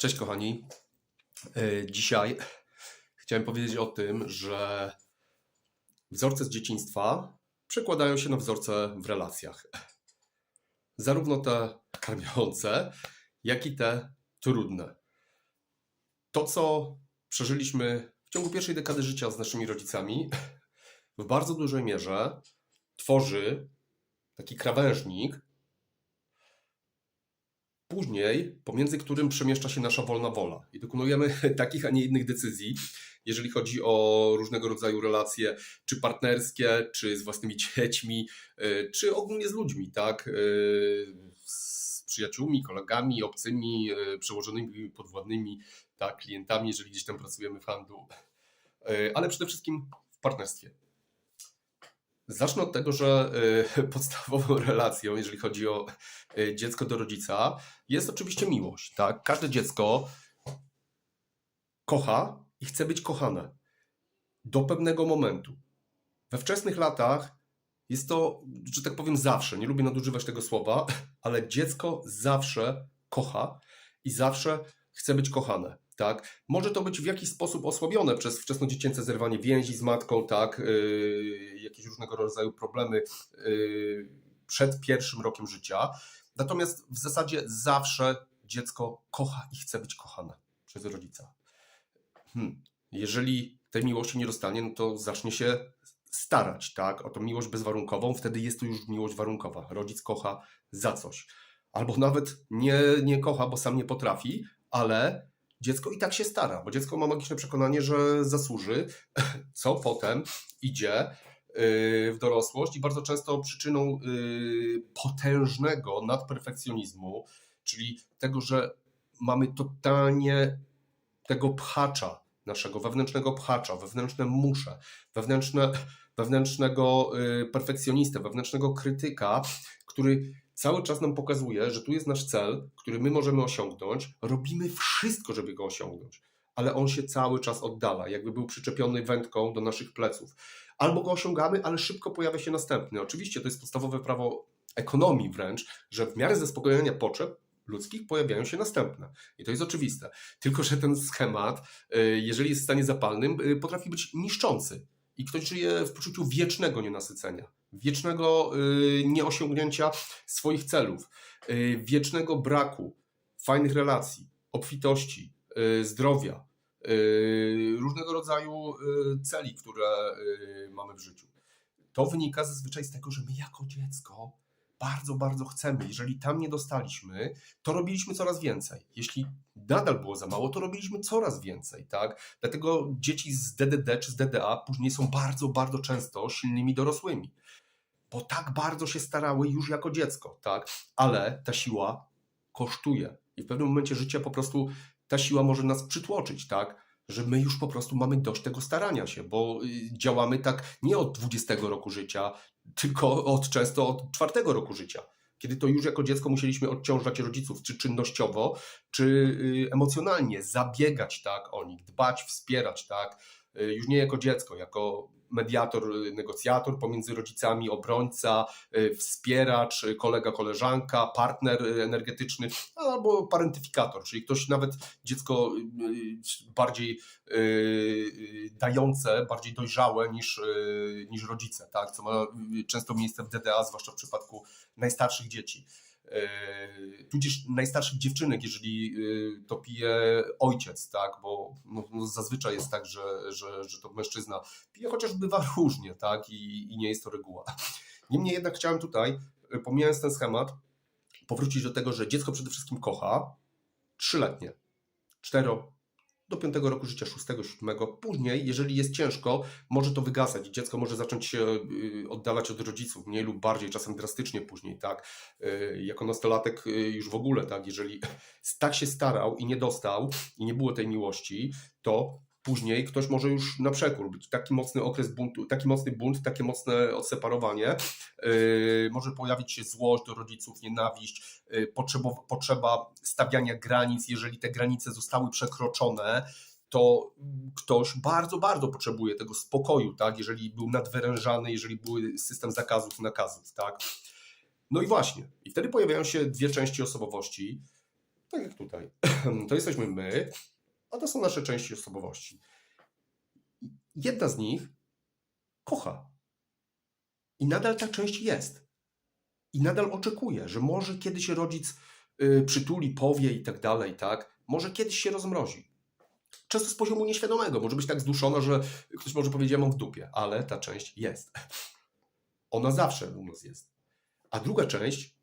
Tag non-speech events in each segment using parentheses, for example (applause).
Cześć kochani. E, Dzisiaj chciałem powiedzieć o tym, że wzorce z dzieciństwa przekładają się na wzorce w relacjach. Zarówno te karmiące, jak i te trudne. To, co przeżyliśmy w ciągu pierwszej dekady życia z naszymi rodzicami, w bardzo dużej mierze tworzy taki krawężnik, później, pomiędzy którym przemieszcza się nasza wolna wola. I dokonujemy (laughs) takich, a nie innych decyzji, jeżeli chodzi o różnego rodzaju relacje, czy partnerskie, czy z własnymi dziećmi, y, czy ogólnie z ludźmi, tak? Y, Z przyjaciółmi, kolegami, obcymi, y, przełożonymi, podwładnymi, tak? klientami, jeżeli gdzieś tam pracujemy w handlu, ale przede wszystkim w partnerstwie. Zacznę od tego, że y, (laughs) podstawową relacją, jeżeli chodzi o y, dziecko do rodzica, jest oczywiście miłość. Tak? Każde dziecko kocha i chce być kochane do pewnego momentu. We wczesnych latach jest to, że tak powiem, zawsze, nie lubię nadużywać tego słowa, (laughs) ale dziecko zawsze kocha i zawsze chce być kochane. Tak? Może to być w jakiś sposób osłabione przez wczesnodziecięce zerwanie więzi z matką, tak? Yy, jakieś różnego rodzaju problemy yy, przed pierwszym rokiem życia. Natomiast w zasadzie zawsze dziecko kocha i chce być kochane przez rodzica. Hmm. Jeżeli tej miłości nie dostanie, no to zacznie się starać, tak? O tą miłość bezwarunkową, wtedy jest to już miłość warunkowa. Rodzic kocha za coś. Albo nawet nie, nie kocha, bo sam nie potrafi, ale dziecko i tak się stara, bo dziecko ma magiczne przekonanie, że zasłuży, (laughs) co potem idzie yy, w dorosłość i bardzo często przyczyną yy, potężnego nadperfekcjonizmu, czyli tego, że mamy totalnie tego pchacza, naszego wewnętrznego pchacza, wewnętrzne muszę, wewnętrzne, wewnętrznego yy, perfekcjonistę, wewnętrznego krytyka, który cały czas nam pokazuje, że tu jest nasz cel, który my możemy osiągnąć, robimy wszystko, żeby go osiągnąć, ale on się cały czas oddala, jakby był przyczepiony wędką do naszych pleców. Albo go osiągamy, ale szybko pojawia się następny. Oczywiście to jest podstawowe prawo ekonomii wręcz, że w miarę zaspokojenia potrzeb ludzkich pojawiają się następne. I to jest oczywiste. Tylko, że ten schemat, y, jeżeli jest w stanie zapalnym, y, potrafi być niszczący. I ktoś żyje w poczuciu wiecznego nienasycenia, wiecznego y, nieosiągnięcia swoich celów, y, wiecznego braku fajnych relacji, obfitości, y, zdrowia, różnego rodzaju celi, które mamy w życiu. To wynika zazwyczaj z tego, że my jako dziecko bardzo, bardzo chcemy. Jeżeli tam nie dostaliśmy, to robiliśmy coraz więcej. Jeśli nadal było za mało, to robiliśmy coraz więcej, tak? Dlatego dzieci z DDD czy z DDA później są bardzo, bardzo często silnymi dorosłymi. Bo tak bardzo się starały już jako dziecko, tak? Ale ta siła kosztuje. I w pewnym momencie życia po prostu ta siła może nas przytłoczyć, tak? Że my już po prostu mamy dość tego starania się, bo y, działamy tak nie od 20 roku życia, tylko od często od czwartego roku życia. Kiedy to już jako dziecko musieliśmy odciążać rodziców, czy czynnościowo, czy y, emocjonalnie, zabiegać tak o nich, dbać, wspierać, tak. Y, Już nie jako dziecko, jako mediator, y, negocjator pomiędzy rodzicami, obrońca, y, wspieracz, kolega, koleżanka, partner energetyczny, albo parentyfikator, czyli ktoś nawet dziecko bardziej dające, bardziej dojrzałe niż, niż rodzice, tak? co ma często miejsce w DDA, zwłaszcza w przypadku najstarszych dzieci. Y, Tudzież najstarszych dziewczynek, jeżeli y, to pije ojciec, tak? bo no, no zazwyczaj jest tak, że, że, że to mężczyzna pije, chociaż bywa różnie tak? I, i nie jest to reguła. Niemniej jednak chciałem tutaj, y, pomijając ten schemat, powrócić do tego, że dziecko przede wszystkim kocha trzyletnie, cztero do piątego roku życia, szóstego, siódmego. Później, jeżeli jest ciężko, może to wygasać. Dziecko może zacząć się y, oddalać od rodziców, mniej lub bardziej, czasem drastycznie później, tak. Y, Jako nastolatek y, już w ogóle, tak, jeżeli (laughs) tak się starał i nie dostał i nie było tej miłości, to później ktoś może już na przekór być. Taki mocny okres buntu, taki mocny bunt, takie mocne odseparowanie. Yy, może pojawić się złość do rodziców, nienawiść, yy, potrzeba, potrzeba stawiania granic. Jeżeli te granice zostały przekroczone, to ktoś bardzo, bardzo potrzebuje tego spokoju, tak? Jeżeli był nadwyrężany, jeżeli był system zakazów, nakazów, tak? No i właśnie. I wtedy pojawiają się dwie części osobowości. tak jak tutaj. (clears throat) To jesteśmy my, a to są nasze części osobowości. Jedna z nich kocha. I nadal ta część jest. I nadal oczekuje, że może kiedyś rodzic y, przytuli, powie i tak dalej, tak? Może kiedyś się rozmrozi. Często z poziomu nieświadomego. Może być tak zduszona, że ktoś może powiedzieć, ja mam w dupie, ale ta część jest. Ona zawsze u nas jest. A druga część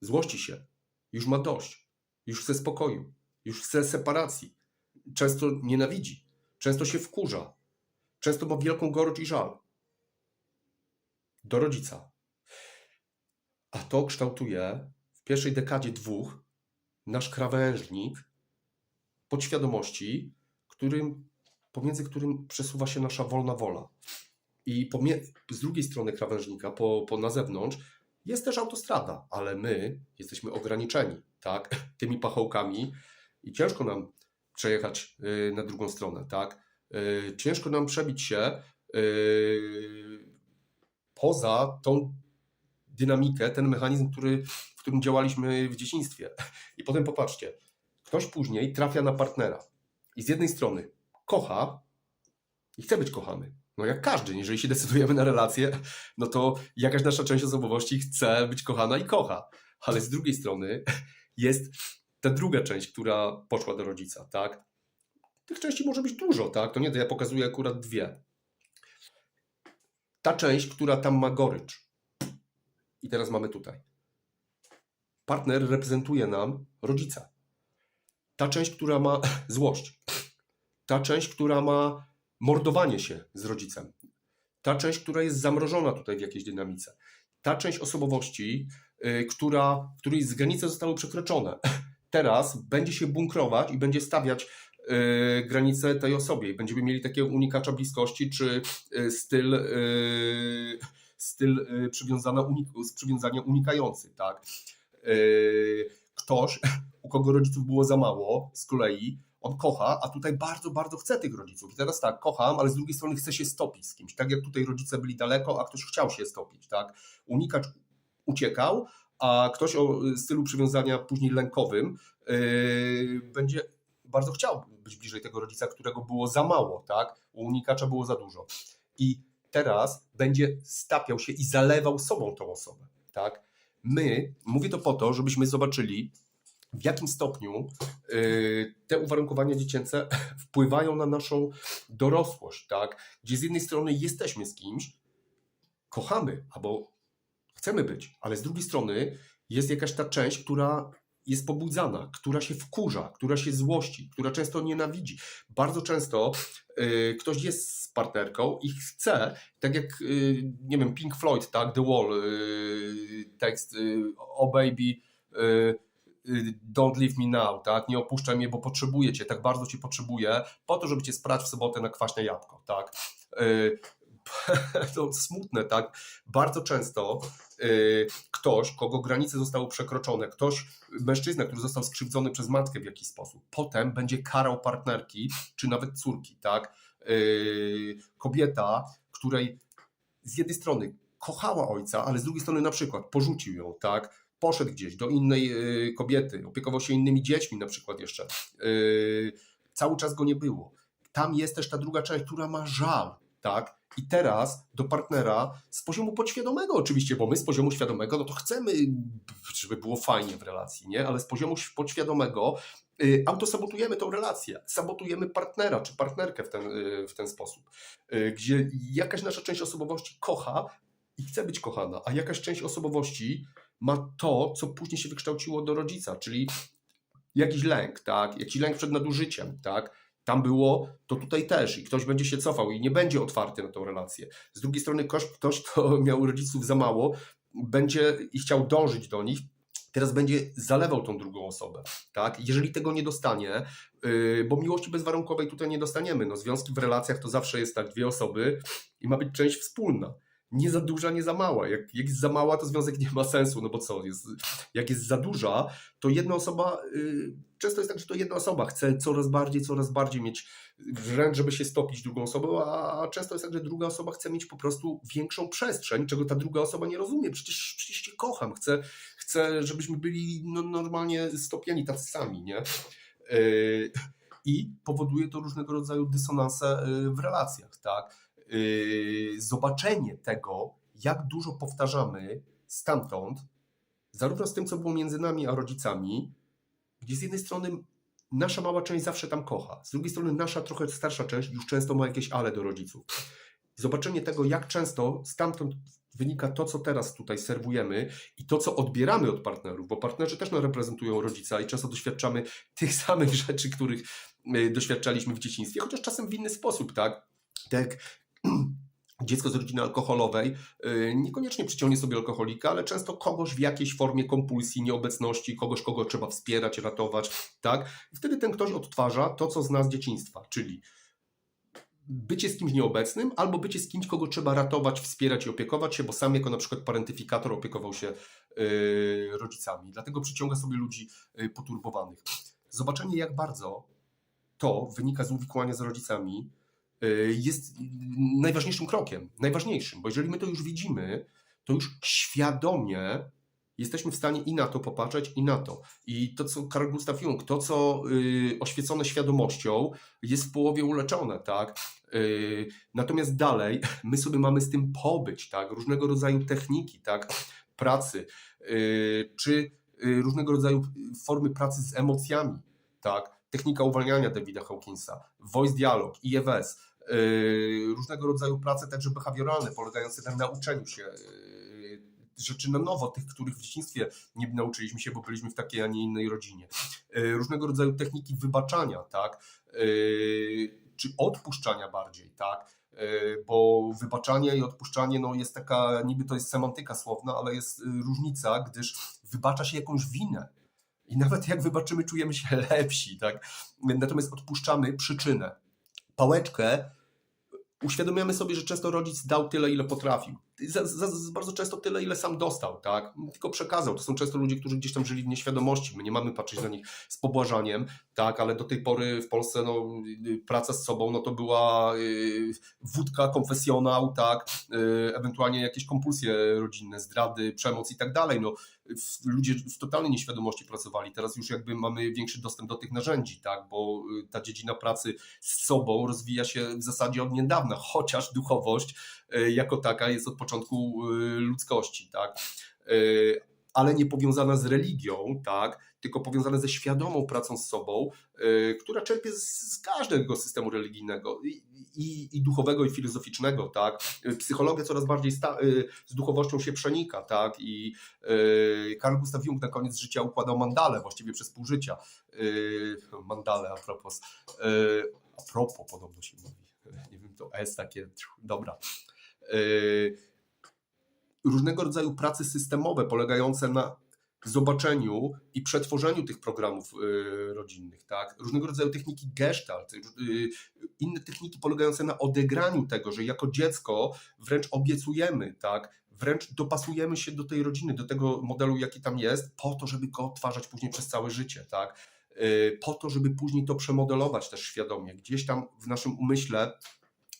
złości się. Już ma dość. Już chce spokoju. Już chce separacji. Często nienawidzi. Często się wkurza. Często ma wielką gorycz i żal. Do rodzica. A to kształtuje w pierwszej dekadzie dwóch nasz krawężnik podświadomości, którym, pomiędzy którym przesuwa się nasza wolna wola. I z drugiej strony krawężnika, po, po na zewnątrz, jest też autostrada, ale my jesteśmy ograniczeni, tak, (laughs) tymi pachołkami i ciężko nam przejechać y, na drugą stronę, tak. Y, Ciężko nam przebić się y, poza tą dynamikę, ten mechanizm, który, w którym działaliśmy w dzieciństwie. I potem popatrzcie, ktoś później trafia na partnera i z jednej strony kocha i chce być kochany. No jak każdy, jeżeli się decydujemy na relację, no to jakaś nasza część osobowości chce być kochana i kocha. Ale z drugiej strony jest ta druga część, która poszła do rodzica, tak? Tych części może być dużo, tak? To nie, to ja pokazuję akurat dwie. Ta część, która tam ma gorycz. I teraz mamy tutaj. Partner reprezentuje nam rodzica. Ta część, która ma (clears throat) złość. Ta część, która ma mordowanie się z rodzicem. Ta część, która jest zamrożona tutaj w jakiejś dynamice. Ta część osobowości, y, która, której granice zostały przekroczone. (clears throat) Teraz będzie się bunkrować i będzie stawiać y, granice tej osobie. Będziemy mieli takiego unikacza bliskości, czy y, styl, y, styl przywiązania, przywiązania unikający. Tak? Ktoś, (laughs) u kogo rodziców było za mało, z kolei on kocha, a tutaj bardzo, bardzo chce tych rodziców. I teraz tak, kocham, ale z drugiej strony chce się stopić z kimś. Tak jak tutaj rodzice byli daleko, a ktoś chciał się stopić. Tak? Unikacz uciekał, a ktoś o stylu przywiązania później lękowym yy, będzie bardzo chciał być bliżej tego rodzica, którego było za mało, tak? U unikacza było za dużo. I teraz będzie stapiał się i zalewał sobą tą osobę, tak? My, mówię to po to, żebyśmy zobaczyli, w jakim stopniu yy, te uwarunkowania dziecięce (laughs) wpływają na naszą dorosłość, tak? Gdzie z jednej strony jesteśmy z kimś, kochamy, albo chcemy być, ale z drugiej strony jest jakaś ta część, która jest pobudzana, która się wkurza, która się złości, która często nienawidzi. Bardzo często y, ktoś jest z partnerką i chce, tak jak, y, nie wiem, Pink Floyd, tak, The Wall, y, tekst y, Oh baby, y, y, don't leave me now, tak, nie opuszczaj mnie, bo potrzebuję cię, tak bardzo cię potrzebuję, po to, żeby cię sprać w sobotę na kwaśne jabłko, tak. (laughs) To smutne, tak. Bardzo często y, ktoś, kogo granice zostały przekroczone, ktoś, mężczyzna, który został skrzywdzony przez matkę w jakiś sposób, potem będzie karał partnerki, czy nawet córki, tak. Y, kobieta, której z jednej strony kochała ojca, ale z drugiej strony na przykład porzucił ją, tak. Poszedł gdzieś do innej y, kobiety, opiekował się innymi dziećmi na przykład jeszcze. Y, cały czas go nie było. Tam jest też ta druga część, która ma żal, tak? I teraz do partnera z poziomu podświadomego oczywiście, bo my z poziomu świadomego, no to chcemy, żeby było fajnie w relacji, nie? Ale z poziomu podświadomego y, autosabotujemy tą relację, sabotujemy partnera czy partnerkę w ten, y, w ten sposób, y, gdzie jakaś nasza część osobowości kocha i chce być kochana, a jakaś część osobowości ma to, co później się wykształciło do rodzica, czyli jakiś lęk, tak? Jakiś lęk przed nadużyciem, tak? Tam było, to tutaj też i ktoś będzie się cofał i nie będzie otwarty na tą relację. Z drugiej strony ktoś, kto (laughs) miał rodziców za mało, będzie i chciał dążyć do nich, teraz będzie zalewał tą drugą osobę, tak? Jeżeli tego nie dostanie, yy, bo miłości bezwarunkowej tutaj nie dostaniemy, no związki w relacjach to zawsze jest tak, dwie osoby i ma być część wspólna. Nie za duża, nie za mała. Jak, jak jest za mała, to związek nie ma sensu, no bo co, jest, jak jest za duża, to jedna osoba, yy, często jest tak, że to jedna osoba chce coraz bardziej, coraz bardziej mieć, wręcz żeby się stopić drugą osobą, a a często jest tak, że druga osoba chce mieć po prostu większą przestrzeń, czego ta druga osoba nie rozumie. Przecież, przecież cię kocham, chcę, chcę żebyśmy byli no, normalnie stopieni tacy sami, nie? Yy, I powoduje to różnego rodzaju dysonanse yy, w relacjach, tak? Yy, Zobaczenie tego, jak dużo powtarzamy stamtąd, zarówno z tym, co było między nami a rodzicami, gdzie z jednej strony nasza mała część zawsze tam kocha, z drugiej strony nasza trochę starsza część już często ma jakieś ale do rodziców. Zobaczenie tego, jak często stamtąd wynika to, co teraz tutaj serwujemy i to, co odbieramy od partnerów, bo partnerzy też reprezentują rodzica i często doświadczamy tych (laughs) samych rzeczy, których y, doświadczaliśmy w dzieciństwie, chociaż czasem w inny sposób, tak? Tak (clears throat) dziecko z rodziny alkoholowej y, niekoniecznie przyciągnie sobie alkoholika, ale często kogoś w jakiejś formie kompulsji, nieobecności, kogoś, kogo trzeba wspierać, ratować, tak? I wtedy ten ktoś odtwarza to, co zna z dzieciństwa, czyli bycie z kimś nieobecnym, albo bycie z kimś, kogo trzeba ratować, wspierać i opiekować się, bo sam jako na przykład parentyfikator opiekował się y, rodzicami. Dlatego przyciąga sobie ludzi y, poturbowanych. Zobaczenie, jak bardzo to wynika z uwikłania z rodzicami, jest najważniejszym krokiem. Najważniejszym, bo jeżeli my to już widzimy, to już świadomie jesteśmy w stanie i na to popatrzeć, i na to. I to, co Carl Gustav Jung, to, co y, oświecone świadomością, jest w połowie uleczone, tak? Y, natomiast dalej my sobie mamy z tym pobyć, tak? Różnego rodzaju techniki, tak? Pracy, y, czy y, różnego rodzaju formy pracy z emocjami, tak? Technika uwalniania Davida Hawkinsa, voice dialog, y, różnego rodzaju prace także behawioralne, polegające na nauczeniu się y, rzeczy na nowo, tych, których w dzieciństwie nie nauczyliśmy się, bo byliśmy w takiej, a nie innej rodzinie. Y, Różnego rodzaju techniki wybaczania, tak? Y, Czy odpuszczania bardziej, tak? Y, Bo wybaczanie i odpuszczanie no, jest taka, niby to jest semantyka słowna, ale jest y, różnica, gdyż wybacza się jakąś winę. I nawet jak wybaczymy, czujemy się (laughs) lepsi, tak? Natomiast odpuszczamy przyczynę. Pałeczkę uświadamiamy sobie, że często rodzic dał tyle, ile potrafił. Za, za, za bardzo często tyle, ile sam dostał, tak? Tylko przekazał. To są często ludzie, którzy gdzieś tam żyli w nieświadomości. My nie mamy patrzeć na nich z pobłażaniem, tak? Ale do tej pory w Polsce no, praca z sobą no, to była y, wódka, konfesjonał, tak? Y, ewentualnie jakieś kompulsje rodzinne, zdrady, przemoc i tak dalej. No, w, ludzie w totalnej nieświadomości pracowali. Teraz już jakby mamy większy dostęp do tych narzędzi, tak? Bo y, ta dziedzina pracy z sobą rozwija się w zasadzie od niedawna, chociaż duchowość jako taka jest od początku y, ludzkości, tak? Y, Ale nie powiązana z religią, tak? Tylko powiązana ze świadomą pracą z sobą, która czerpie z, każdego systemu religijnego i, i, duchowego, i filozoficznego, tak? Psychologia coraz bardziej z duchowością się przenika, tak? I Carl Gustav Jung na koniec życia układał mandale, właściwie przez pół życia. Mandale a propos. A propos podobno się mówi. Nie wiem, to S takie, dobra. Y, Różnego rodzaju prace systemowe polegające na zobaczeniu i przetworzeniu tych programów y, rodzinnych, tak? Różnego rodzaju techniki gestalt, y, inne techniki polegające na odegraniu tego, że jako dziecko wręcz obiecujemy, tak? Wręcz dopasujemy się do tej rodziny, do tego modelu, jaki tam jest, po to, żeby go odtwarzać później przez całe życie, tak? Po to, żeby później to przemodelować też świadomie. Gdzieś tam w naszym umyśle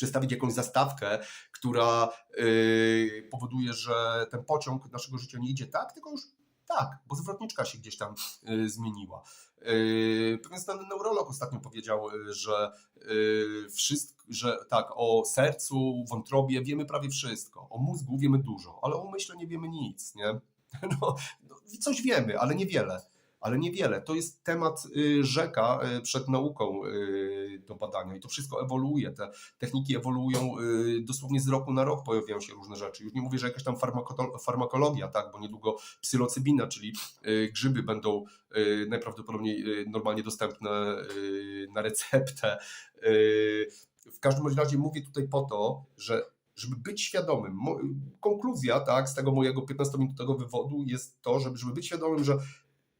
przedstawić jakąś zastawkę, która y, powoduje, że ten pociąg naszego życia nie idzie tak, tylko już tak, bo zwrotniczka się gdzieś tam y, zmieniła. Y, Pewien znany neurolog ostatnio powiedział, y, że, y, wszystko, że tak, o sercu, wątrobie wiemy prawie wszystko, o mózgu wiemy dużo, ale o umyśle nie wiemy nic, nie? (laughs) No, no, coś wiemy, ale niewiele. Ale niewiele. To jest temat y, rzeka y, przed nauką y, do badania i to wszystko ewoluuje. Te techniki ewoluują dosłownie z roku na rok pojawiają się różne rzeczy. Już nie mówię, że jakaś tam farmakologia, tak, bo niedługo psylocybina, czyli grzyby będą najprawdopodobniej normalnie dostępne na receptę. W każdym razie mówię tutaj po to, że żeby być świadomym, konkluzja tak, z tego mojego 15-minutowego wywodu jest to, żeby, żeby być świadomym, że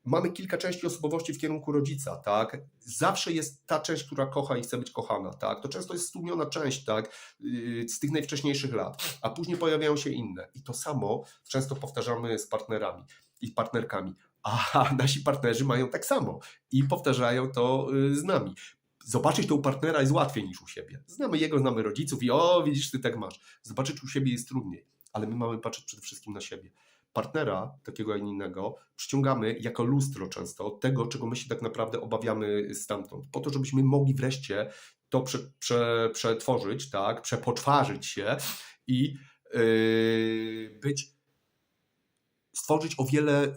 mamy kilka części osobowości w kierunku rodzica, tak? Zawsze jest ta część, która kocha i chce być kochana, tak? To często jest stłumiona część, tak? Yy, Z tych najwcześniejszych lat, a później pojawiają się inne. I to samo często powtarzamy z partnerami i partnerkami. A (laughs) nasi partnerzy mają tak samo i powtarzają to yy, z nami. Zobaczyć to u partnera jest łatwiej niż u siebie. Znamy jego, znamy rodziców i o, widzisz, ty tak masz. Zobaczyć u siebie jest trudniej, ale my mamy patrzeć przede wszystkim na siebie partnera, takiego, a nie innego, przyciągamy jako lustro często tego, czego my się tak naprawdę obawiamy stamtąd. Po to, żebyśmy mogli wreszcie to prze, prze, przetworzyć, tak, przepoczwarzyć się i yy, być, stworzyć o wiele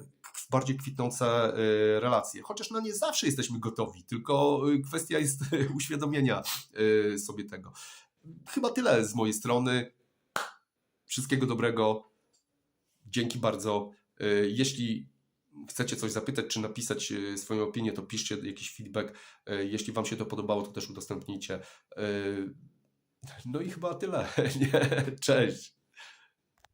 bardziej kwitnące y, relacje. Chociaż na nie zawsze jesteśmy gotowi, tylko y, kwestia jest uświadomienia y, sobie tego. Chyba tyle z mojej strony. Wszystkiego dobrego. Dzięki bardzo. Y, Jeśli chcecie coś zapytać czy napisać y, swoją opinię, to piszcie jakiś feedback. Y, Jeśli Wam się to podobało, to też udostępnijcie. No i chyba tyle. (laughs) Cześć.